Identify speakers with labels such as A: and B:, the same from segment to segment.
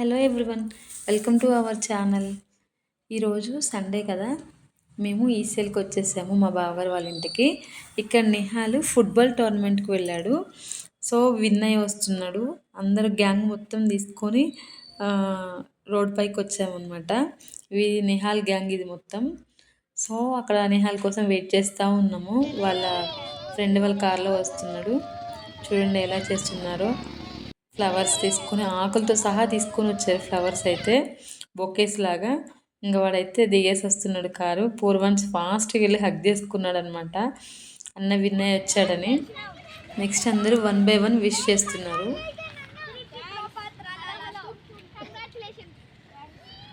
A: Hello everyone welcome to our channel. ఈరోజు Sunday కదా మేము ఈసీఎల్కి వచ్చేసాము మా బావగారు వాళ్ళ ఇంటికి. ఇక్కడ నిహాల్ ఫుట్బాల్ టోర్నమెంట్కి వెళ్ళాడు. సో విన్ అయ్యి వస్తున్నాడు. అందరు గ్యాంగ్ మొత్తం తీసుకొని రోడ్ పైకి వచ్చామన్నమాట. ఇది నిహాల్ గ్యాంగ్ ఇది మొత్తం. సో అక్కడ నిహాల్ కోసం వెయిట్ చేస్తూ ఉన్నాము. వాళ్ళ ఫ్రెండ్ వాళ్ళ కార్లో వస్తున్నాడు. చూడండి ఎలా చేస్తున్నారో. ఫ్లవర్స్ తీసుకుని ఆకులతో సహా తీసుకొని వచ్చారు ఫ్లవర్స్ అయితే. బొకేస్ లాగా. ఇంకా వాడైతే దిగేసి వస్తున్నాడు కారు పూర్వన్స్ ఫాస్ట్గా వెళ్ళి హగ్ చేసుకున్నాడు అనమాట అన్న విన్నయ్య వచ్చాడని. నెక్స్ట్ అందరూ వన్ బై వన్ విష్ చేస్తున్నారు.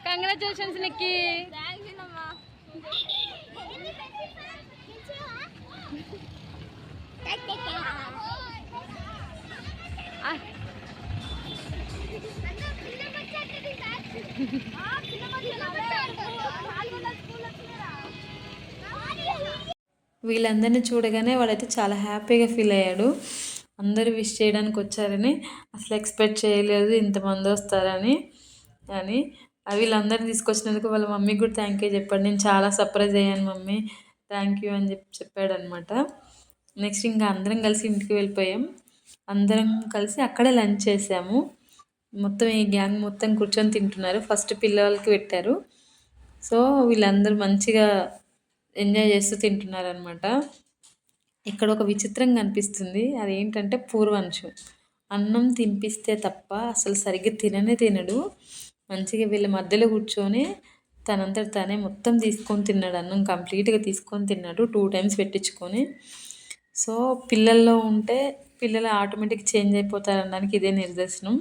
B: కంగ్రాచులేషన్స్ నిక్కి
A: వీళ్ళందరినీ చూడగానే వాడైతే చాలా హ్యాపీగా ఫీల్ అయ్యాడు. అందరూ విష్ చేయడానికి వచ్చారని అసలు ఎక్స్పెక్ట్ చేయలేదు ఇంతమంది వస్తారని అని. వీళ్ళందరినీ తీసుకొచ్చినందుకు వాళ్ళ మమ్మీకి కూడా థ్యాంక్ యూ చెప్పాడు. నేను చాలా సర్ప్రైజ్ అయ్యాను మమ్మీ. థ్యాంక్ యూ అని చెప్పి చెప్పాడనమాట నెక్స్ట్ ఇంకా అందరం కలిసి ఇంటికి వెళ్ళిపోయాం. అందరం కలిసి అక్కడే లంచ్ చేసాము. మొత్తం ఈ గ్యాంగ్ మొత్తం కూర్చొని తింటున్నారు. ఫస్ట్ పిల్లలకి పెట్టారు. సో వీళ్ళందరూ మంచిగా ఎంజాయ్ చేస్తూ తింటున్నారు అనమాట ఇక్కడ ఒక విచిత్రం కనిపిస్తుంది. అది ఏంటంటే పూర్వంశం. అన్నం తినిపిస్తే తప్ప అసలు సరిగ్గా తిననే తినడు. మంచిగా వీళ్ళ మధ్యలో కూర్చొని తనంతట తానే మొత్తం తీసుకొని తిన్నాడు. అన్నం కంప్లీట్గా తీసుకొని తిన్నాడు. టూ టైమ్స్ పెట్టించుకొని. సో పిల్లల్లో ఉంటే పిల్లలు ఆటోమేటిక్ చేంజ్ అయిపోతారు అనడానికి ఇదే నిర్దేశనం.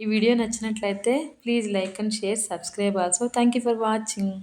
A: ఈ వీడియో నచ్చినట్లయితే please like and share subscribe also. Thank you for watching